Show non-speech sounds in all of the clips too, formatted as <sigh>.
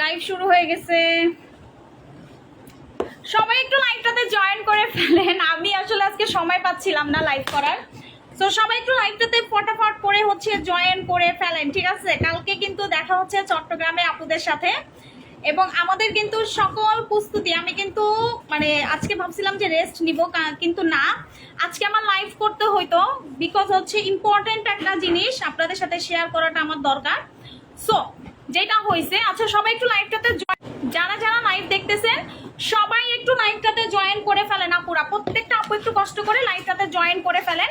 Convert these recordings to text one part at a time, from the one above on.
Live শুরু হয়ে গেছে। সবাই একটু লাইভটাতে জয়েন করে ফেলেন। আমি আসলে আজকে সময় পাচ্ছিলাম না লাইভ করার। তো সবাই একটু লাইভটাতে ফটাফট করে হচ্ছে জয়েন করে ফেলেন, ঠিক আছে? কালকে কিন্তু দেখা হচ্ছে চট্টগ্রামে আপুদের সাথে। এবং আমাদের কিন্তু সকল প্রস্তুতি, আমি কিন্তু মানে আজকে ভাবছিলাম যে রেস্ট নিব কিন্তু না। আজকে আমার লাইভ করতে হইতো বিকজ হচ্ছে ইম্পর্টেন্ট একটা জিনিস আপনাদের সাথে শেয়ার করাটা আমার দরকার। সো যেটা হয়েছে আচ্ছা সবাই একটু লাইভটাতে যারা যারা লাইভ দেখতেছেন, সবাই একটু লাইভটাতে জয়েন করে ফেলেন আপুরা। প্রত্যেকটা আপু একটু কষ্ট করে লাইভটাতে জয়েন করে ফেলেন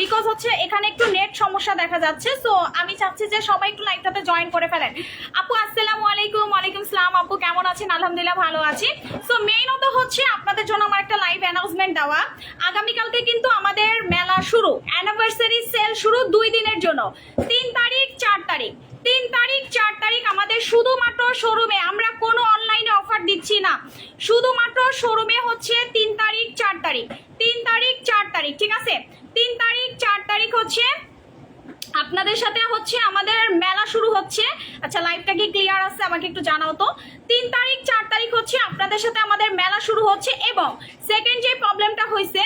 বিকজ হচ্ছে এখানে একটু নেট সমস্যা দেখা যাচ্ছে সো আমি চাচ্ছি যে সবাই একটু লাইভটাতে জয়েন করে ফেলেন। আপু, আসসালামু আলাইকুম, ওয়ালাইকুম সালাম। আপু, কেমন আছেন? আলহামদুলিল্লাহ ভালো আছি। সো মেইনত হচ্ছে আপনাদের জন্য আমার একটা লাইভ অ্যানাউন্সমেন্ট দেওয়া। আগামীকালকে কিন্তু আমাদের মেলা শুরু অ্যানিভার্সারি সেল শুরু দুই দিনের জন্য। তিন তারিখ, চার তারিখ। তিন তারিখ, চার তারিখ আমাদের শুধুমাত্র শোরুমে আমরা কোনো অনলাইনে অফার দিচ্ছি না। শুধুমাত্র শোরুমে হচ্ছে তিন তারিখ, চার তারিখ। তিন তারিখ, চার তারিখ, ঠিক আছে? তিন তারিখ, চার তারিখ হচ্ছে আপনাদের সাথে হচ্ছে আমাদের মেলা শুরু হচ্ছে। আচ্ছা লাইভটা কি ক্লিয়ার আছে? আমাকে একটু জানাও তো। তিন তারিখ, চার তারিখ হচ্ছে আপনাদের সাথে আমাদের মেলা শুরু হচ্ছে এবং সেকেন্ড যে প্রবলেমটা হয়েছে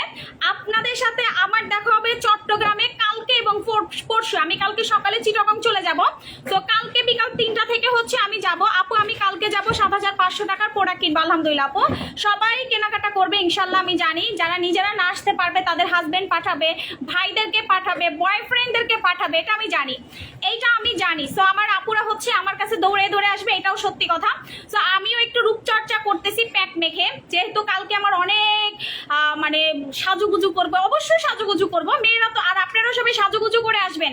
আপনাদের সাথে আমার দেখা হবে চট্টগ্রামে কালকে এবং পরশু। আমি কালকে সকালে চিটাগং চলে যাব। তো কালকে বিকাল তিনটা থেকে হচ্ছে আমি যাব। আপু, আমি কালকে যাব সাত হাজার পাঁচশো টাকার প্রোডাক্ট কিনবো, আলহামদুলিল্লাহ আপু। সবাই কেনাকাটা করবে ইনশাল্লাহ আমি জানি। যারা নিজেরা না আসতে পারবে, তাদের হাজবেন্ড পাঠাবে, ভাইদেরকে পাঠাবে বয়ফ্রেন্ডদেরকে পাঠাবে। এটা আমি জানি। এইটা আমি জানি। সো আমার আপুরা হচ্ছে আমার কাছে দৌড়ে দৌড়ে আসবে, এটাও সত্যি কথা। সো আমিও একটু রূপচর্চা করতেছি প্যাক মেখে। যেহেতু কালকে আমার অনেক মানে সাজুগুজু করব, অবশ্যই সাজুগুজু করব। মেয়েরা তো, আর আপনারাও সবাই সাজুগুজু করে আসবেন।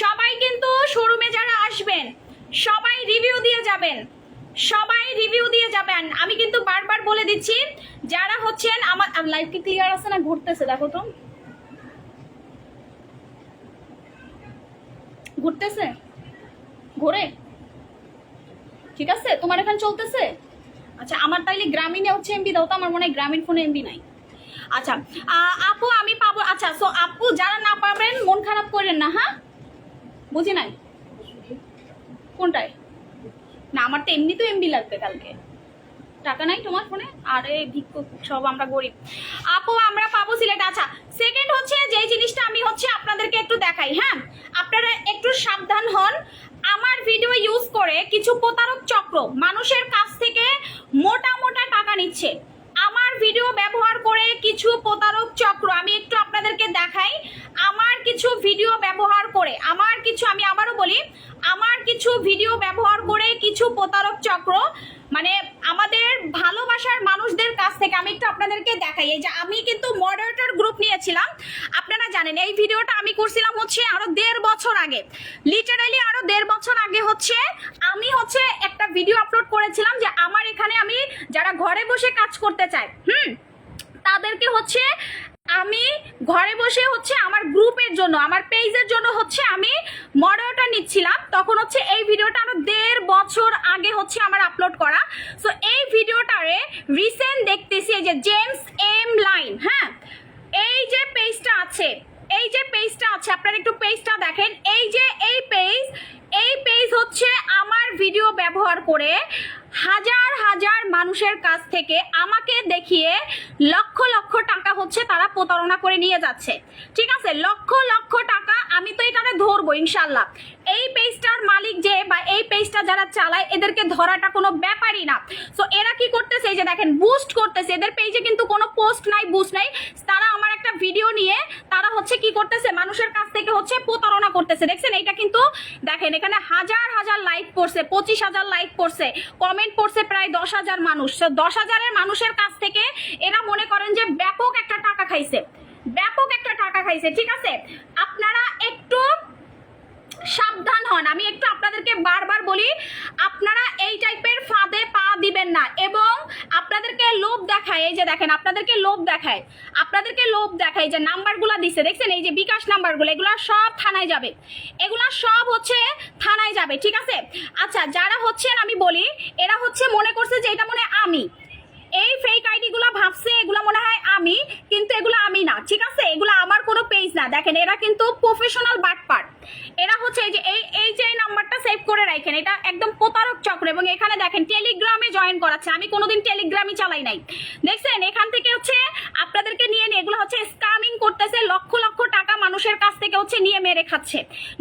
সবাই কিন্তু শোরুমে যারা আসবেন, সবাই রিভিউ দিয়ে যাবেন। সবাই রিভিউ দিয়ে যাবেন। আমি কিন্তু বারবার বলে দিচ্ছি, যারা হচ্ছেন, আমার লাইভ কি ক্লিয়ার আছে না ঘুরতেছে? দেখো তো। ঘুরতেছে? ঘোরে? ঠিক আছে? তোমার এখানে চলতেছে? আচ্ছা আমার তাইলে গ্রামীণে হচ্ছে এমবি দাও তো, আমার মনে হয় গ্রামীণ ফোনে এমবি নাই। আচ্ছা আপু আমি পাবো আচ্ছা সো আপু যারা না পাবেন, মন খারাপ করেন না হ্যাঁ? বুঝি নাই? কোনটায়? না, আমার তো এমনি তো এমবি লাগবে কালকে। টাকা নাই তোমার ফোনে আরে ভিক্ষুক, সব আমরা গরিব। আপু, আমরা পাবো সিলেট। আচ্ছা সেকেন্ড হচ্ছে যে জিনিসটা আমি হচ্ছে আপনাদেরকে একটু দেখাই হ্যাঁ? আপনারা একটু সাবধান হন। আমার ভিডিও ইউজ করে কিছু প্রতারক চক্র মানুষের কাছ থেকে মোটা মোটা টাকা নিচ্ছে। আমার ভিডিও ব্যবহার করে কিছু প্রতারক চক্র, আমি একটু আপনাদেরকে দেখাই। আমার কিছু ভিডিও ব্যবহার করে, আমার কিছু, আমি আবারও বলি, আমার কিছু ভিডিও ব্যবহার করে কিছু প্রতারক চক্র মানে আমাদের ভালোবাসার মানুষদের কাছ থেকে আমি একটু আপনাদেরকে দেখাই। এই যে আমি কিন্তু মডারেটর গ্রুপ নিয়েছিলাম। আপনারা জানেন, এই ভিডিওটা আমি করছিলাম হচ্ছে আরও দেড় বছর আগে। লিটারালি আরও দেড় বছর আগে হচ্ছে আমি হচ্ছে একটা ভিডিও আপলোড করেছিলাম যে আমার এখানে আমি যারা ঘরে বসে কাজ করতে চায়, হুম, তাদেরকে হচ্ছে আমি ঘরে বসে হচ্ছে আমার গ্রুপের জন্য, আমার পেজের জন্য হচ্ছে আমি মডেলটা নিচ্ছিলাম। তখন হচ্ছে এই ভিডিওটা আরও দেড় বছর আগে হচ্ছে আমার আপলোড করা। সো এই ভিডিওটারে রিসেন্ট দেখতেছি এই যে জেমস এম লাইন হ্যাঁ? এই যে পেজটা আছে, এই যে পেজটা আছে, আপনারা একটু পেজটা দেখেন। এই যে, এই পেজ এই পেজ হচ্ছে আমার ভিডিও ব্যবহার করে হাজার হাজার মানুষের কাছ থেকে আমাকে দেখিয়ে লক্ষ লক্ষ টাকা হচ্ছে তারা প্রতারণা করে নিয়ে যাচ্ছে। ঠিক আছে? লক্ষ লক্ষ টাকা আমি তো এখানে ধরবো ইনশাল্লাহ এই পেজটার মালিক যে বা এই পেজটা যারা চালায়, এদেরকে ধরাটা কোনো ব্যাপারই না। সো এরা কি করতেছে? এই যে দেখেন বুস্ট করতেছে। এদের পেজে কিন্তু কোনো পোস্ট নাই বুস্ট নাই। তারা আমার একটা ভিডিও নিয়ে তারা হচ্ছে কি করতেছে? মানুষের কাছ থেকে হচ্ছে প্রতারণা করতেছে। দেখছেন? এটা কিন্তু দেখেন হাজার হাজার লাইক পড়ছে পঁচিশ হাজার লাইক পড়ছে কমেন্ট পড়ছে প্রায় দশ হাজার মানুষ। দশ হাজারের মানুষের কাছ থেকে এরা মনে করেন যে ব্যাপক একটা টাকা খাইছে। ব্যাপক একটা টাকা খাইছে, ঠিক আছে? আপনারা একটু সাবধান হন। আমি একটু আপনাদেরকে বারবার বলি, আপনারা এই টাইপের ফাঁদে পা দিবেন না। এবং লোভ দেখায়, এই যে দেখেন, আপনাদেরকে লোভ দেখায়, আপনাদেরকে লোভ দেখায় যে নাম্বারগুলো দিছে, দেখছেন, এই যে বিকাশ নাম্বারগুলো, এগুলো সব থানায় যাবে, এগুলা সব হচ্ছে থানায় যাবে, ঠিক আছে? আচ্ছা যারা হচ্ছেন আমি বলি, এরা হচ্ছে মনে করছে যে এটা মনে আমি, এই ফেক আইডি গুলা ভাবছে, এগুলো মনে হয় আমি, কিন্তু এগুলো আমি না, ঠিক আছে? এগুলো আমার কোনো পেজ না, দেখেন, এরা কিন্তু প্রফেশনাল বাটপার এরা হচ্ছে এই যে এই এই যে নাম্বারটা সেভ করে রাখেন, এটা একদম প্রতারক চক্র। এবং এখানে দেখেন টেলিগ্রামে জয়েন করাচ্ছে। আমি কোনোদিন টেলিগ্রামই চালাই নাই। দেখছেন? এখান থেকে হচ্ছে আপনাদেরকে নিয়ে নিয়ে, এগুলো হচ্ছে স্কামিং করতেছে, লক্ষ লক্ষ টাকা মানুষের কাছ থেকে হচ্ছে নিয়ে মেরে খাচ্ছে।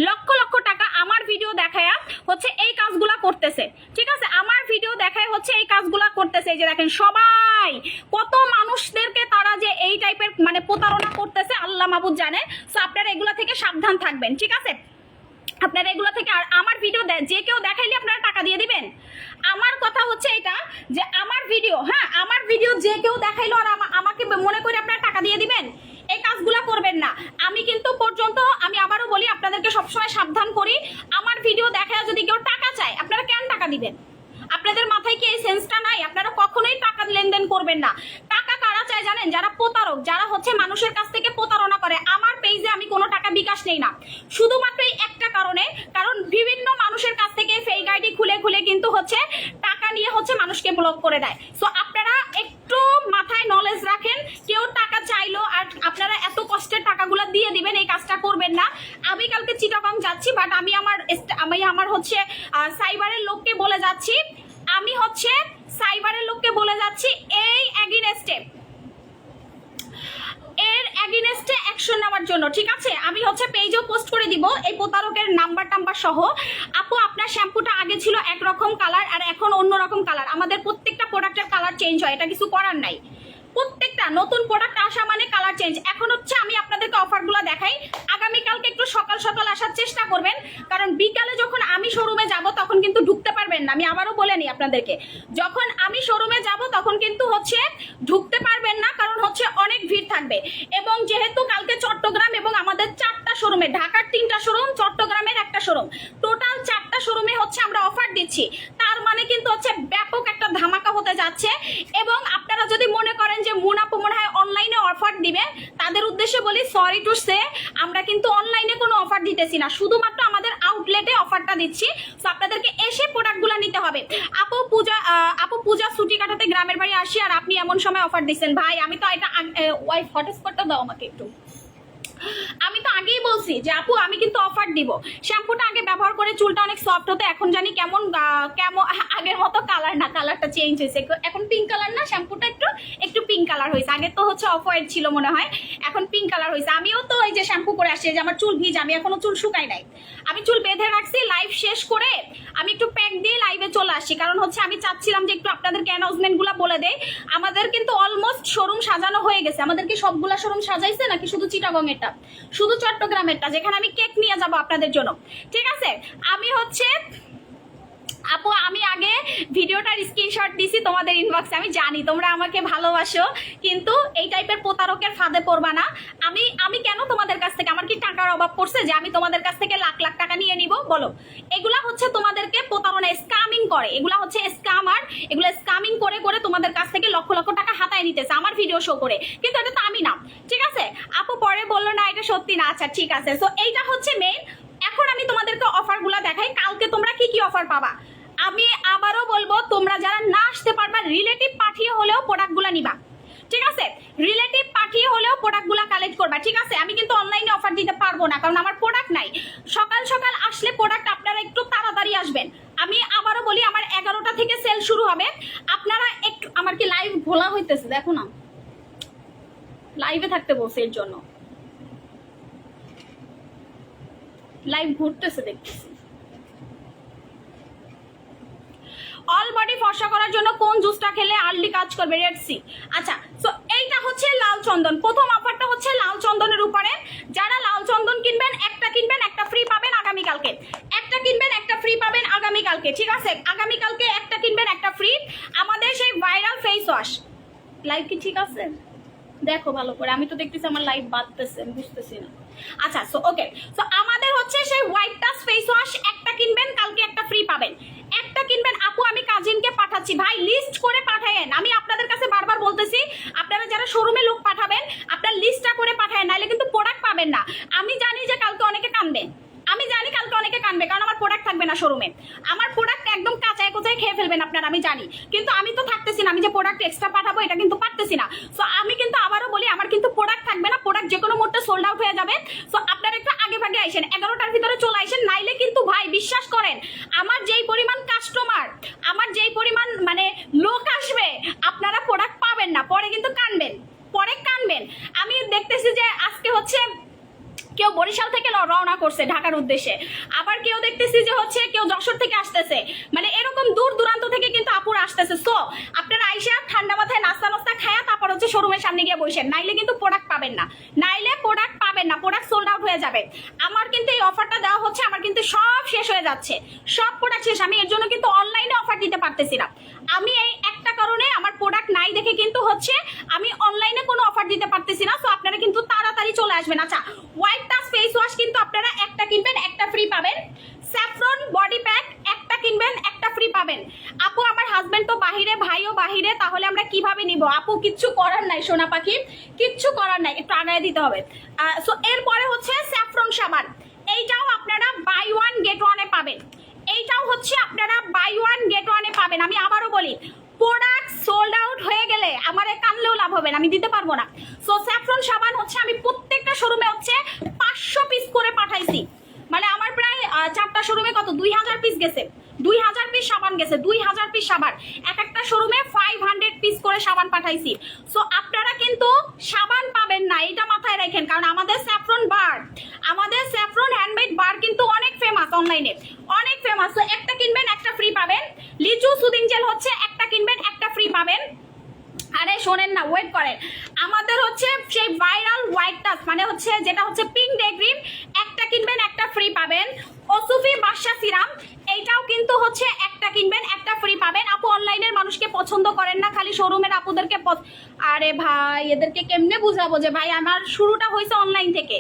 লক্ষ লক্ষ টাকা আমার ভিডিও দেখায়া হচ্ছে এই কাজগুলা করতেছে। ঠিক আছে? আমার ভিডিও দেখায় হচ্ছে এই কাজগুলা করতেছে। এই যে দেখেন, সবাই, কত মানুষদেরকে তারা যে এই টাইপের মানে প্রতারণা করতেছে, আল্লাহ মাবুদ জানে। সো আপনারা এগুলা থেকে সাবধান থাকবেন। ঠিক আছে? আপনারা এগুলো থেকে আর আমার ভিডিও যে কেউ দেখাইলে আপনারা টাকা দিয়ে দিবেন। আমার কথা হচ্ছে এটা যে আমার ভিডিও হ্যাঁ আমার ভিডিও যে কেউ দেখাইলো আর আমা- আমাকে মনে করে আপনারা টাকা দিয়ে দিবেন, এই কাজগুলো করবেন না। আমি কিন্তু পর্যন্ত, আমি আবারও বলি, আপনাদেরকে সবসময় সাবধান করি। আমার ভিডিও দেখায় যদি কেউ টাকা চায়, আপনারা কেন টাকা দিবেন? আপনাদের মাথায় কি এই সেন্সটা নাই? আপনারা কখনোই টাকা লেনদেন করবেন না। টাকা চায় জানেন? যারা প্রতারক, যারা হচ্ছে মানুষের কাছ থেকে প্রতারণা করে, আমার পেজে আমি কোনো টাকা বিকাশ নেই না। শুধুমাত্র এই একটা কারণে, কারণ বিভিন্ন মানুষের কাছ থেকে ফেক আইডি খুলে খুলে কিন্তু হচ্ছে টাকা নিয়ে হচ্ছে মানুষকে ব্লক করে দেয়। সো আপনারা একটু মাথায় নলেজ রাখেন, কেউ টাকা চাইলো আর আপনারা এত কষ্টের টাকাগুলো দিয়ে দিবেন, এই কাজটা করবেন না। আমি কালকে চিটাগং যাচ্ছি বাট আমি আমার আমি আমার হচ্ছে সাইবারের লোককে বলে যাচ্ছি। আমি হচ্ছে সাইবারের লোককে বলে যাচ্ছি, এই অ্যাগিনেস্টে এর অ্যাগেনেস্টে অ্যাকশন নেওয়ার জন্য, ঠিক আছে? আমি হচ্ছে পেজও পোস্ট করে দিব, এই প্রতারকের নাম্বার টাম্বার সহ। আপু, আপনার শ্যাম্পুটা আগে ছিল একরকম কালার আর এখন অন্য রকম কালার আমাদের প্রত্যেকটা প্রোডাক্টের কালার চেঞ্জ হয়, এটা কিছু করার নাই। প্রত্যেকটা নতুন প্রোডাক্ট আসা মানে কালার চেঞ্জ এখন হচ্ছে আমি আপনাদেরকে অফারগুলো দেখাই। আগামীকালকে একটু সকাল সকাল আসার চেষ্টা করবেন। কারণ বিকালে যখন আমি শোরুমে যাব, তখন কিন্তু ঢুকতে পারবেন না। আমি আবারও বলে নিই আপনাদেরকে। যখন আমি শোরুমে যাব, তখন কিন্তু হচ্ছে ঢুকতে পারবেন না, কারণ হচ্ছে অনেক ভিড় থাকবে। এবং যেহেতু কালকে চট্টগ্রাম এবং আমাদের চারটা শোরুমে ঢাকার তিনটা শোরুম চট্টগ্রামের একটা শোরুম টোটাল চারটা শোরুমে হচ্ছে আমরা অফার দিচ্ছি। তার মানে কিন্তু হচ্ছে ব্যাপক একটা ধামাকা হতে যাচ্ছে। এবং আপনারা যদি মনে করেন যে মুনাপু মনে হয় অনলাইনে অফার দিবে, তাদের উদ্দেশ্যে বলি সরি টু সে আমরা কিন্তু অনলাইনে কোনো অফার দিতেছি না। শুধুমাত্র আমাদের আউটলেটে অফারটা দিচ্ছি। সো আপনাদেরকে এসে প্রোডাক্টগুলো নিতে হবে। আপু পূজা আপু পূজা ছুটি কাটাতে গ্রামের বাড়ি আসি আর আপনি এমন সময় অফার দিচ্ছেন। ভাই, আমি তো এটা ওয়াইফ হটস্পটটা দাও আমাকে একটু। আমি তো আগেই বলছি যে আপু, আমি কিন্তু অফার দিব। শ্যাম্পুটা আগে ব্যবহার করে চুলটা অনেক সফট হতো, এখন জানি কেমন কেমন, <laughs> আগের মতো কালার না কালারটা চেঞ্জ হয়েছে। এখন পিঙ্ক কালার না শ্যাম্পুটা একটু একটু পিঙ্ক কালার হয়েছে। আগে তো হচ্ছে অফ হোয়াইট ছিল মনে হয়, এখন পিঙ্ক কালার হয়েছে। আমিও তো এই যে শ্যাম্পু করে আসছি যে আমার চুল ভিজ, আমি এখনও চুল শুকাই নাই। আমি চুল বেঁধে রাখছি লাইভ শেষ করে আমি একটু প্যাক দিয়ে লাইভে চলে আসছি। কারণ হচ্ছে আমি চাচ্ছিলাম যে একটু আপনাদেরকে অ্যানাউন্সমেন্টগুলো বলে দেয় আমাদের কিন্তু অলমোস্ট শোরুম সাজানো হয়ে গেছে। আমাদের কি সবগুলা শোরুম সাজাইছে নাকি শুধু চিটাগং এটা শুধু চট্টগ্রামেরটা যেখানে আমি কেক নিয়ে যাব আপনাদের জন্য। ঠিক আছে? আমি হচ্ছে আপু, আমি আগে ভিডিওটার স্ক্রিনশট দিছি, তোমাদের ইনবক্সে আমি জানি, তোমরা আমাকে ভালোবাসো, কিন্তু এই টাইপের প্রতারকের ফাঁদে পড়বা না। আমি আমি কেন তোমাদের কাছ থেকে, আমার কি টাকার অভাব পড়ছে যে আমি তোমাদের কাছ থেকে লাখ লাখ টাকা নিয়ে নিব? বলো। এগুলা হচ্ছে তোমাদেরকে প্রতারণা স্কামিং করে। এগুলা হচ্ছে স্কামার এগুলো স্কামিং করে করে তোমাদের কাছ থেকে লক্ষ লক্ষ টাকা হাতায় নিতেছে, আমার ভিডিও শো করে। কিন্তু এটা তো আমি না। ঠিক আছে? আপু পরে বলল, না, এটা সত্যি না। আচ্ছা ঠিক আছে। সো এইটা হচ্ছে মেইন এখন আমি তোমাদেরকে অফারগুলো দেখাই। কালকে তোমরা কি কি অফার পাবা আমি আবারও বলব তোমরা যারা না আসতে পারবা রিলেটিভ পাঠিয়ে হলেও প্রোডাক্টগুলো নিবা। ঠিক আছে? রিলেটিভ পাঠিয়ে হলেও প্রোডাক্টগুলো কালেক্ট করবা। ঠিক আছে? আমি কিন্তু অনলাইনে অফার দিতে পারব না, কারণ আমার প্রোডাক্ট নাই। সকাল সকাল আসলে প্রোডাক্ট আপনারা একটু তাড়াতাড়ি আসবেন। আমি আবারও বলি, আমার এগারোটা থেকে সেল শুরু হবে। আপনারা একটু, আমার কি লাইভ ভোলা হইতেছে? দেখো না। লাইভে থাকতে বসে এর জন্য। লাইভ ঘুরতেছে, দেখতেছি। অল বডি ফর্সা করার জন্য কোন জুসটা খেলে আর্লি কাজ করবে? রেড সি আচ্ছা সো এইটা হচ্ছে লাল চন্দন। প্রথম অফারটা হচ্ছে লাল চন্দনের উপরে। যারা লাল চন্দন কিনবেন, একটা কিনবেন, একটা ফ্রি পাবেন আগামীকালকে একটা কিনবেন, একটা ফ্রি পাবেন আগামীকালকে ঠিক আছে? আগামীকালকে একটা কিনবেন, একটা ফ্রি আমাদের সেই ভাইরাল ফেস ওয়াশ লাইভ কি ঠিক আছে? দেখো ভালো করে, আমি তো দেখতেছি আমার লাইভ বাড়তেছে বুঝতেছি না। আচ্ছা সো ওকে সো আমাদের হচ্ছে সেই হোয়াইট টাচ ফেস ওয়াশ একটা কিনবেন, কালকে একটা ফ্রি পাবেন। পাঠাচ্ছি। ভাই লিস্ট করে পাঠায়েন। আমি আপনাদের কাছে বারবার বলতেছি, আপনারা যারা শোরুমে লোক পাঠাবেন, আপনার লিস্টটা করে পাঠায়েন, নাহলে কিন্তু প্রোডাক্ট পাবেন না। আমি জানি যে কালকে অনেকে কানবে। আমি জানি কালকে অনেকে কানবে, কারণ আমার প্রোডাক্ট থাকবে না শোরুমে আমার প্রোডাক্ট একদম খেয়ে ফেলবেন আপনারা, আমি জানি। কিন্তু আমি তো থাকতেছি না, আমি যে প্রোডাক্ট এক্সট্রা পাঠাবো, এটা কিন্তু পারতেছি না। সো আমি কিন্তু আবারও বলি, আমার কিন্তু প্রোডাক্ট থাকবে না প্রোডাক্ট যে কোনো মুহূর্তে সোল্ড আউট হয়ে যাবে। সো আপনারা একটু আগে ভাগে আইসেন, এগারোটার ভিতরে চলে আইসেন, নাইলে কিন্তু ভাই, বিশ্বাস করেন, আমার যেই পরিমাণ কাস্টমার আমার যেই পরিমাণ মানে লোক আসবে, আপনারা প্রোডাক্ট পাবেন না, পরে কিন্তু কানবেন, পরে কানবেন। আমি দেখতেছি যে আজকে হচ্ছে কেউ বরিশাল থেকে রওনা করছে ঢাকার উদ্দেশ্যে। আবার কেউ দেখতেছি যে হচ্ছে কেউ যশোর থেকে আসতেছে। মানে এরকম দূর দূরান্ত থেকে কিন্তু আপুর আসতেছে। সো আপনারা আইসা ঠান্ডা মাথায় নাস্তা নাস্তা খায়া তারপর হচ্ছে শোরুমের সামনে গিয়ে বসেন। নাইলে কিন্তু প্রোডাক্ট পাবেন না। নাইলে প্রোডাক্ট পাবেন না। প্রোডাক্ট সোল্ড আউট হয়ে যাবে। আমার কিন্তু এই অফারটা দেওয়া হচ্ছে, আমার কিন্তু সব শেষ হয়ে যাচ্ছে। সব প্রোডাক্ট শেষ। আমি এর জন্য কিন্তু অনলাইনে অফার দিতে পারতেছি না। আমি এই একটা কারণে আমার প্রোডাক্ট নাই দেখে কিন্তু হচ্ছে আমি অনলাইনে কোনো অফার দিতে পারতেছি না। সো আপনারা কিন্তু তাড়াতাড়ি চলে আসবেন। আচ্ছা হোয়াইট টাচ ফেস ওয়াশ কিন্তু আপনারা একটা কিনবেন একটা ফ্রি পাবেন স্যাফরন বডি প্যাক একটা কিনবেন একটা ফ্রি পাবেন আপু আমার হাজবেন্ড তো বাহিরে ভাইও বাহিরে তাহলে আমরা কীভাবে নিব। আপু, কিচ্ছু করার নাই সোনা পাখি, কিচ্ছু করার নাই, একটু আগায় দিতে হবে। সো এরপরে হচ্ছে স্যাফরন সাবান। এইটাও আপনারা বাই ওয়ান গেট ওয়ানে পাবেন। এইটাও হচ্ছে আপনারা বাই ওয়ান গেট ওয়ানে পাবেন। আমি আবারও বলি প্রোডাক্ট সোল্ড আউট হয়ে গেলে আমার কানলেও লাভ হবে না, আমি দিতে পারব না। সো স্যাফরন সাবান হচ্ছে আমি প্রত্যেকটা শোরুমে হচ্ছে পাঁচশো পিস করে পাঠাইছি। মানে আমার প্রায় চারটা শোরুমে কত? দুই হাজার পিস গেছে। দুই হাজার পিস সাবান গেছে, দুই হাজার পিস সাবান। এক একটা শোরুমে ফাইভ হান্ড্রেড পিস করে সাবান পাঠাইছি। সো আপনারা কিন্তু সাবান পাবেন না এটা মাথায় রাখেন, কারণ আমাদের স্যাফরন বার আমাদের স্যাফরন হ্যান্ডমেড বার কিন্তু অনেক ফেমাস অনলাইনে অনেক ফেমাস তো একটা কিনবেন, একটা ফ্রি পাবেন। লিচু সুদিং জেল হচ্ছে, একটা কিনবেন, একটা ফ্রি পাবেন। আরে, শোনেন না ওয়েট করেন। আমাদের হচ্ছে সেই ভাইরাল হোয়াইট টাচ মানে হচ্ছে যেটা হচ্ছে পিঙ্ক ডে ক্রিম একটা কিনবেন, একটা ফ্রি পাবেন। ওসুফি বাদশা সিরাম, এইটাও কিন্তু হচ্ছে একটা কিনবেন, একটা ফ্রি পাবেন। আপু অনলাইনের মানুষকে পছন্দ করেন না, খালি শোরুমের আপুদেরকে আরে ভাই, এদেরকে কেমনে বুঝাবো যে, ভাই, আমার শুরুটা হয়েছে অনলাইন থেকে।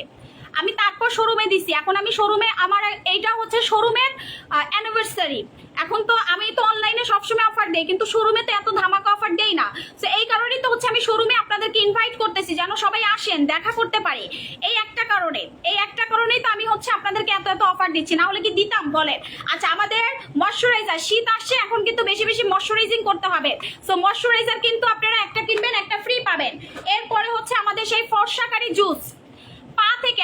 আমি তারপর শোরুমে দিছি। এখন আমি শোরুমে আমার এইটা হচ্ছে শোরুমের অ্যানিভার্সারি এখন তো আমি তো অনলাইনে সবসময় অফার দেই, কিন্তু শোরুমে তো এত ধামাকা অফার দেই না। তো এই কারণেই তো হচ্ছে আমি শোরুমে আপনাদেরকে ইনভাইট করতেছি, যেন সবাই আসেন, দেখা করতে পারে। এই একটা কারণে, এই একটা কারণেই তো আমি হচ্ছে আপনাদেরকে এত এত অফার দিচ্ছি। না হলে কি দিতাম? বলেন। আচ্ছা আমাদের ময়শ্চারাইজার শীত আসছে, এখন কিন্তু বেশি বেশি ময়শ্চারাইজিং করতে হবে। সো ময়শ্চারাইজার কিন্তু আপনারা একটা কিনবেন, একটা ফ্রি পাবেন। এরপরে হচ্ছে আমাদের সেই ফর্সাকারী জুস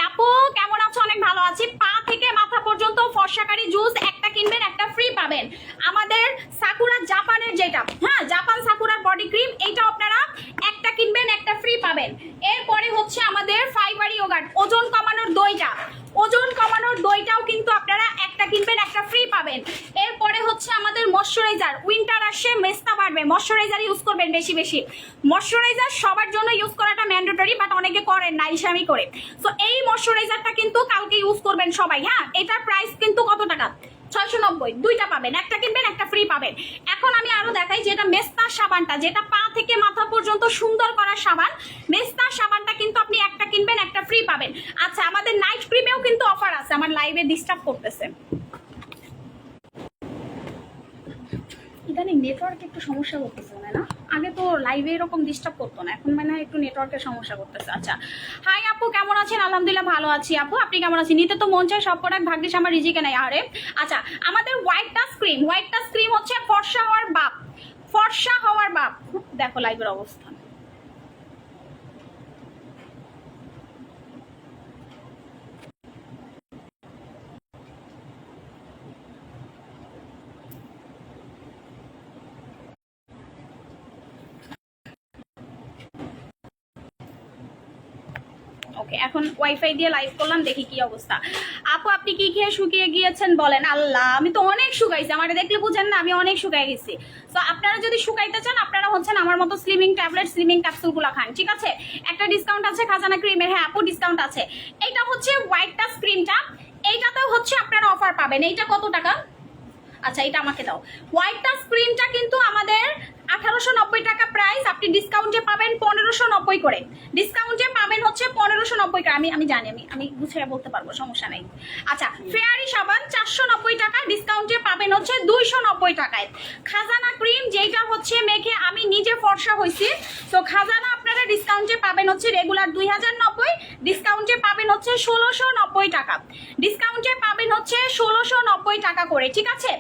আপু, কেমন আছো? অনেক ভালো আছি। পা থেকে মাথা পর্যন্ত ফর্সাকারী জুস একটা কিনবেন, একটা ফ্রি পাবেন। আমাদের সাকুরা জাপানের যেটা হ্যাঁ জাপান সাকুরার বডি ক্রিম এইটা আপনারা একটা কিনবেন, একটা ফ্রি পাবেন। এরপরে হচ্ছে আমাদের ফাইবার ইয়োগার্ট ওজন কমানোর দইটা। ওজন কমানোর দইটাও কিন্তু আপনারা একটা কিনবেন, একটা ফ্রি পাবেন। এরপরে হচ্ছে আমাদের ময়শ্চারাইজার উইন্টার আসছে মেস্তা বাড়বে। ময়শ্চারাইজার ইউজ করবেন বেশি বেশি। ময়শ্চারাইজার সবার জন্য ইউজ করাটা ম্যান্ডেটরি বাট অনেকে করেন না ইসামি করে। সো এই ময়শ্চারাইজারটা কিন্তু কালকে ইউজ করবেন সবাই হ্যাঁ? এটার প্রাইস কিন্তু কত টাকা? ছয়শো নব্বই। দুইটা পাবেন, একটা কিনবেন, একটা ফ্রি পাবেন। এখন আমি আরও দেখাই যেটা মেস্তা সাবানটা, যেটা পা থেকে মাথা পর্যন্ত সুন্দর করা সাবান। মেস্তা সাবানটা কিন্তু আপনি একটা কিনবেন, একটা ফ্রি পাবেন। আচ্ছা আমাদের নাইট ক্রিমেও কিন্তু অফার আছে, আমার লাইভে ডিস্টার্ব করতেছে। ইদানিং নেটওয়ার্ক একটু সমস্যা করতেছে মনে না? আগে তো লাইভে এরকম ডিস্টার্ব করতো না, এখন মানে একটু নেটওয়ার্কের সমস্যা করতেছে। আচ্ছা হাই আপু, কেমন আছেন? আলহামদুলিল্লাহ ভালো আছি আপু, আপনি কেমন আছেন? নিতে তো মন চায়, সব প্রোডাক্ট ভাগ্যিস আমার রিজিকে নাই আরে আচ্ছা আমাদের white touch cream white touch cream হচ্ছে ফর্সা হওয়ার বাপ, ফর্সা হওয়ার বাপ। দেখো লাইভের অবস্থা। ওকে, এখন ওয়াইফাই দিয়ে লাইভ করলাম, দেখি কি অবস্থা। আপু, আপনি কি খেয়ে শুকিয়ে গিয়েছেন বলেন? আল্লাহ, আমি তো অনেক শুকাইছি, আমার দেখলে বুঝেন না, আমি অনেক শুকাই গেছি। তো আপনারা যদি শুকাইতে চান, আপনারা হচ্ছেন আমার মতো স্লিমিং ট্যাবলেট স্লিমিং ক্যাপসুলগুলো খান, ঠিক আছে? একটা ডিসকাউন্ট আছে, খাজানা ক্রিমের হ্যাঁ আপু ডিসকাউন্ট আছে। এইটা হচ্ছে হোয়াইট টাচ ক্রিমটা এইটাতেও হচ্ছে আপনারা অফার পাবেন। এইটা কত টাকা? আচ্ছা এটা আমাকে দাও। হোয়াইট টাচ ক্রিমটা কিন্তু আমাদের আঠারোশো নব্বই টাকা প্রাইস আপনি ডিসকাউন্টে পাবেন পনেরোশো নব্বই করে। ডিসকাউন্টে পাবেন হচ্ছে পনেরোশো নব্বই করে। আমি আমি জানি, আমি আমি গুছিয়ে বলতে পারব, সমস্যা নেই। আচ্ছা ফেয়ারি সাবান চারশো নব্বই টাকা ডিসকাউন্টে পাবেন হচ্ছে দুইশো নব্বই টাকায়। খাজানা ক্রিম যেটা হচ্ছে মেখে আমি নিজে ফর্সা হয়েছি। তো খাজানা আপনারা ডিসকাউন্টে পাবেন হচ্ছে রেগুলার দুই হাজার নব্বই ডিসকাউন্টে পাবেন হচ্ছে ষোলোশো নব্বই টাকা। ডিসকাউন্টে পাবেন হচ্ছে ষোলোশো নব্বই টাকা করে, ঠিক আছে?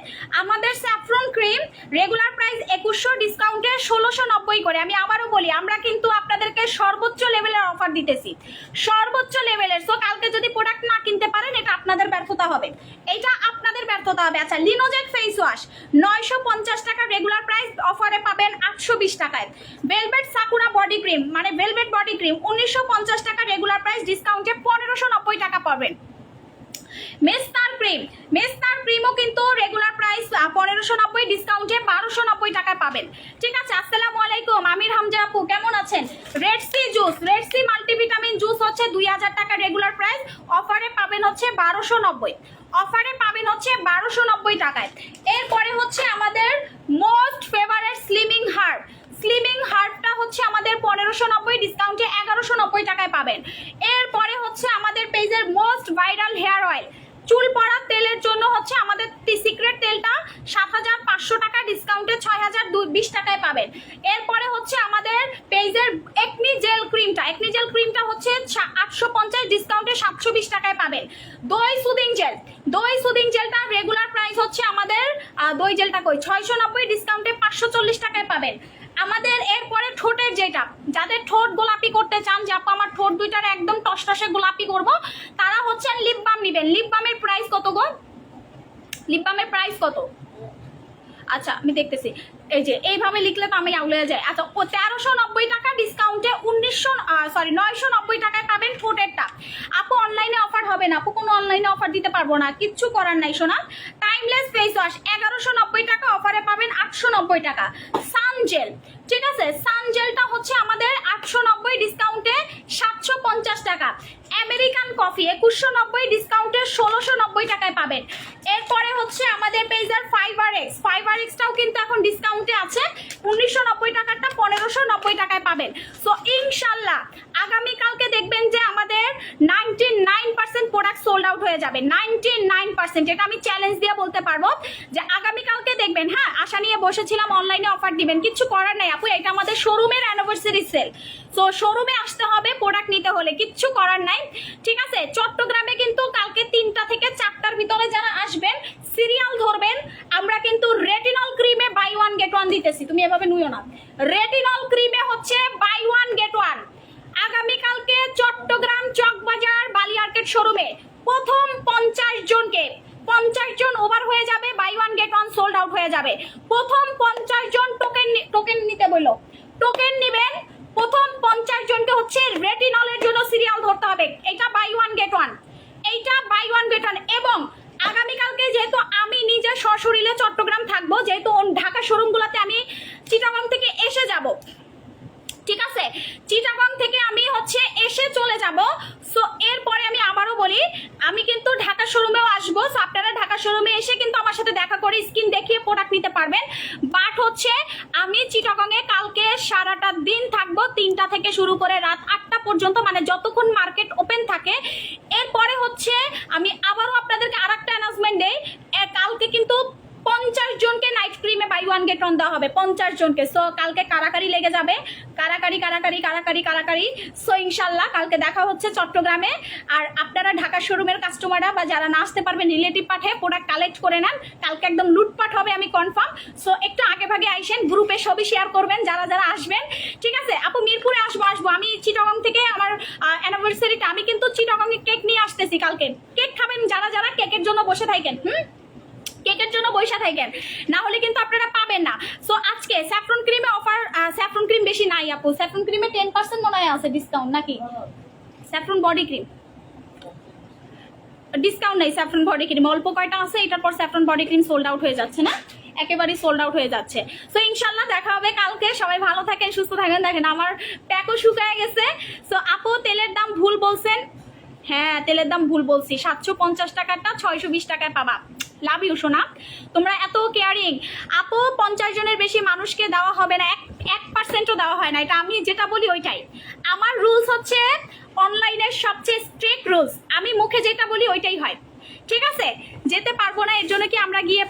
আমাদের স্যাফরন ক্রিম রেগুলার প্রাইস একুশশো ডিসকাউন্টে ষোলোশো নব্বই করে, আমি আবারও বলি, আমরা কিন্তু আপনাদেরকে সর্বোচ্চ লেভেলের অফার দিতেছি। সর্বোচ্চ লেভেলের সো কালকে যদি প্রোডাক্ট না কিনতে পারেন, এটা আপনাদের ব্যর্থতা হবে। এটা আপনাদের ব্যর্থতা হবে। আচ্ছা লিনোজেক ফেস ওয়াশ নয়শো পঞ্চাশ টাকা রেগুলার প্রাইস অফারে পাবেন আটশো বিশ টাকায়। ভেলভেট সাকুরা বডি ক্রিম মানে ভেলভেট বডি ক্রিম উনিশশো পঞ্চাশ টাকা রেগুলার প্রাইস ডিসকাউন্টে পনেরোশো নব্বই টাকা পাবেন। মেস্তার ক্রিম মেস্তার ক্রিমও কিন্তু রেগুলার প্রাইস পনেরোশো নব্বই ডিসকাউন্টে বারোশো নব্বই টাকায় পাবেন। ঠিক আছে, আসসালামু আলাইকুম, আমির হামজা আপু, কেমন আছেন? Red C juice red C multivitamin juice হচ্ছে দুই হাজার টাকা রেগুলার প্রাইস অফারে পাবেন হচ্ছে বারোশো নব্বই। অফারে পাবেন হচ্ছে বারোশো নব্বই টাকায়। এরপরে হচ্ছে আমাদের most favourite slimming heart slimming হার্টটা হচ্ছে আমাদের পনেরোশো নব্বই ডিসকাউন্টে এগারোশো নব্বই টাকায় পাবেন এরপরে হচ্ছে আমাদের পেজের মোস্ট ভাইরাল হেয়ার অয়েল চুল পড়া তেলের জন্য হচ্ছে আমাদের সিক্রেট তেলটা সাত হাজার পাঁচশো টাকা ডিসকাউন্টে ছয় হাজার বিশ টাকায় পাবেন। এরপরে হচ্ছে আমাদের পেজের একনি জেল ক্রিমটা। একনি জেল ক্রিমটা হচ্ছে আটশো পঞ্চাশ ডিসকাউন্টে সাতশো বিশ টাকায় পাবেন। দই সুদিং জেল। দই সুদিং জেলটা রেগুলার প্রাইস হচ্ছে আমাদের দই জেলটা কই? ছয়শো নব্বই ডিসকাউন্টে পাঁচশো চল্লিশ টাকায় পাবেন। আমাদের এরপরে ঠোঁটের যেটা, যাদের ঠোঁট গোলাপি করতে চান, যে আপু আমার ঠোঁট দুইটার একদম টসটসে গোলাপি করব, তারা হচ্ছেন লিপ বাম নেবেন। লিপ বামের প্রাইস কত গো? লিপ বামের প্রাইস কত? আচ্ছা আমি দেখতেছি। এই যে, এইভাবে লিখলে তো আমি আউলে যায় আচ্ছা তেরোশো নব্বই টাকা ডিসকাউন্টে উনিশশো সরি নয়শো নব্বই টাকায় পাবেন ঠোঁটেরটা। আপু অনলাইনে অফার হবে না। আপু, কোনো অনলাইনে অফার দিতে পারব না। কিচ্ছু করার নাই শোনা টাইমলেস ফেস ওয়াশ এগারোশো নব্বই টাকা অফারে পাবেন আটশো নব্বই টাকা। সান জেল ঠিক আছে? সানজেলটা হচ্ছে আমাদের আটশো নব্বই ডিসকাউন্টে সাতশো পঞ্চাশ টাকা। আমেরিকান কফি একুশশো নব্বই ডিসকাউন্টে ষোলোশো নব্বই টাকায় পাবেন। এরপরে হচ্ছে আমাদের পেজার ফাইবার এক্স। ফাইবার এক্সটাও কিন্তু এখন ডিসকাউন্টে আছে। উনিশশো নব্বই টাকারটা পনেরোশো নব্বই টাকায় পাবেন। সো ইনশাল্লাহ, আগামীকালকে দেখবেন যে আমাদের ninety nine percent product sold out হয়ে যাবে। নাইনটি নাইন পার্সেন্ট এটা আমি চ্যালেঞ্জ দিয়ে বলতে পারব, যে আগামীকালকে দেখবেন হ্যাঁ আশা নিয়ে বসেছিলাম অনলাইনে অফার দিবেন কিচ্ছু করার নাই আপু, এটা আমাদের শোরুমের অ্যানিভার্সারি সেল সো শোরুমে আসতে হবে প্রোডাক্ট নিতে হলে, কিচ্ছু করার নাই, ঠিক আছে? চট্টগ্রামে কিন্তু কালকে তিনটা থেকে চারটার ভিতরে যারা আসবেন সিরিয়াল ধরবেন, আমরা কিন্তু রেটিনল ক্রিমে বাই ওয়ান গেট ওয়ান দিতেছি। তুমি এভাবে নুইও না। রেটিনল ক্রিমে হচ্ছে বাই ওয়ান গেট ওয়ান আগামীকালকে চট্টগ্রাম চকবাজার, বালিয়ার্কেট শোরুমে প্রথম পঞ্চাশ জনকে পঞ্চাশ জন ওভার হয়ে যাবে buy one get one sold out হয়ে যাবে। প্রথম পঞ্চাশ জন টোকেন টোকেন নিতে বলল। টোকেন নেবেন, প্রথম পঞ্চাশ জনকে হচ্ছে রেটিনলের জন্য সিরিয়াল ধরতে হবে। এটা বাই ওয়ান গেট ওয়ান এইটা বাই ওয়ান গেট ওয়ান এবং আগামীকালকে যেহেতু আমি নিজে সশরীরে চট্টগ্রাম থাকব, যেহেতু ঢাকা শোরুমগুলোতে আমি চিটাগং থেকে এসে যাব ঠিক আছে চিটাগং থেকে আমি হচ্ছে এসে চলে যাব সো এরপরে আমি আবারও বলি আমি কিন্তু ঢাকা শোরুমেও আসব সো আপনারা ঢাকা শোরুমে এসে কিন্তু আমার সাথে দেখা করে স্কিন দেখিয়ে প্রোডাক্ট নিতে পারবেন। বাট হচ্ছে, আমি চিটাগংয়ে কালকে সারাটা দিন থাকব তিনটা থেকে শুরু করে রাত আটটা পর্যন্ত মানে যতক্ষণ মার্কেট ওপেন থাকে এরপরে হচ্ছে আমি আবারও আপনাদেরকে আর একটা অ্যানাউন্সমেন্ট দেই এ, কালকে কিন্তু পঞ্চাশ night buy one get one দেওয়া হবে। পঞ্চাশ জনকে। সো কালকে কারাকারি লেগে যাবে। কারাকারি কারাকারি কারাকারি কারাকারি। সো ইনশাল্লাহ কালকে দেখা হচ্ছে চট্টগ্রামে। আর আপনারা ঢাকা শোরুমের কাস্টমাররা বা যারা না আসতে পারবেন রিলেটিভ পাঠে প্রোডাক্ট কালেক্ট করে নেন। কালকে একদম লুটপাট হবে, আমি কনফার্ম সো একটু আগে ভাগে আইসেন গ্রুপে সবই শেয়ার করবেন, যারা যারা আসবেন। ঠিক আছে? আপু, মিরপুরে আসব আসব। আমি চিটাগং থেকে আমার অ্যানিভার্সারিটা আমি কিন্তু চিটাগংয়ে কেক নিয়ে আসতেছি কালকে। কেক খাবেন যারা যারা কেকের জন্য বসে থাকেন, হুম? কেকের জন্য বৈশা থাকেন। না হলে কিন্তু আপনারা পাবেন না। সো আজকে স্যাফরন ক্রিমে অফার স্যাফরন ক্রিম বেশি নাই আপু। স্যাফরন ক্রিমে টেন পার্সেন্ট মনে হয় আছে ডিসকাউন্ট নাকি? স্যাফরন বডি ক্রিম ডিসকাউন্ট নেই স্যাফরন বডি ক্রিম অল্প কয়টা আছে, এটার পর saffron body cream sold out হয়ে যাচ্ছে, না? একেবারেই সোল্ড আউট হয়ে যাচ্ছে। সো ইনশাল্লাহ দেখা হবে কালকে। সবাই ভালো থাকেন, সুস্থ থাকেন। দেখেন, আমার প্যাকও শুকায় গেছে। সো আপু, তেলের দাম ভুল বলছেন। হ্যাঁ তেলের দাম ভুল বলছি। সাতশো পঞ্চাশ টাকারটা ছয়শো বিশ টাকায় পাবা। লাভ ইউ, সোনা। তোমরা এত কেয়ারিং আপু পঞ্চাশ জনের বেশি মানুষকে দেওয়া হবে না। এক এক পার্সেন্টও দেওয়া হয় না। এটা আমি যেটা বলি ওইটাই। আমার রুলস হচ্ছে অনলাইনের সবচেয়ে স্ট্রিক্ট রুলস আমি মুখে যেটা বলি ওইটাই হয়। ঠিক আছে? যেতে পারব না, এর জন্য কি আমরা গিয়ে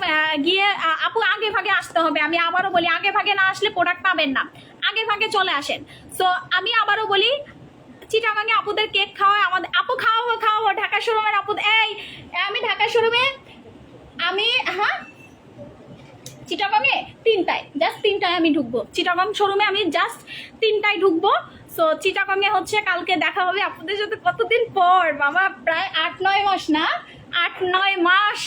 গিয়ে আপু আগে ভাগে আসতে হবে। আমি আবারও বলি, আগে ভাগে না আসলে প্রোডাক্ট পাবেন না। আগে ভাগে চলে আসেন। সো আমি আবারও বলি চিটাগাঙে আপুদের কেক খাওয়ায়, আমাদের আপু খাওয়াবো খাওয়াবো ঢাকা শোরুমের আপু, এই আমি ঢাকা শোরুমে, আমি হ্যাঁ? চিটাগাঙে তিনটায় জাস্ট তিনটায় আমি ঢুকবো। চিটাগাং শোরুমে আমি জাস্ট তিনটায় ঢুকবো। সো চিটাগাঙে হচ্ছে কালকে দেখা হবে আপনাদের সাথে কতদিন পর? বাবা প্রায় আট, নয় মাস না? আট, নয় মাস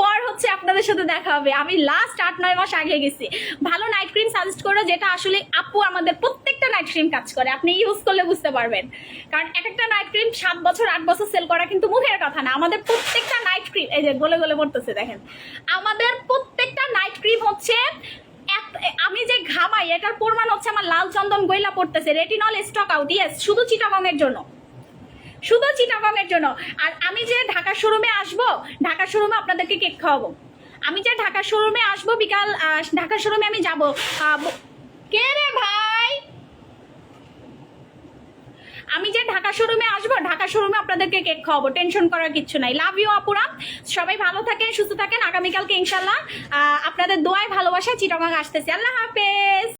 পর হচ্ছে আপনাদের সাথে দেখা হবে। আমি লাস্ট আট, নয় মাস আগে গেছি। ভালো নাইট ক্রিম সাজেস্ট করো, যেটা আসলে আপু আমাদের প্রত্যেকটা নাইট ক্রিম কাজ করে। আপনি ইউজ করলে বুঝতে পারবেন। কারণ এক একটা নাইট ক্রিম সাত বছর, আট বছর সেল করা কিন্তু মুখের কথা না। আমাদের প্রত্যেকটা নাইট ক্রিম এই যে গলে গলে পড়তেছে, দেখেন। আমাদের প্রত্যেকটা নাইট ক্রিম হচ্ছে আমি যে ঘামাই, এটার পরিমাণ হচ্ছে আমার লাল চন্দন গইলা পড়তেছে। রেটিনল স্টক আউট ইয়েস শুধু চিটাগং এর জন্য। শুধু চিটাগং এর জন্য। আর আমি যে ঢাকা শোরুমে আসব, ঢাকা শোরুমে আপনাদেরকে কেক খাওয়াবো। আমি যে ঢাকা শোরুমে আসব বিকাল ঢাকা শোরুমে আমি যাব কে রে ভাই? আমি যে ঢাকা শোরুমে আসব, ঢাকা শোরুমে আপনাদেরকে কেক খাওয়াবো। টেনশন করার কিচ্ছু নাই। লাভ ইউ আপুরা। সবাই ভালো থাকেন, সুস্থ থাকেন। আগামীকালকে ইনশাল্লাহ আপনাদের দোয়ায় ভালোবাসায় চিটাগাং আসতেছি। আল্লাহ হাফেজ।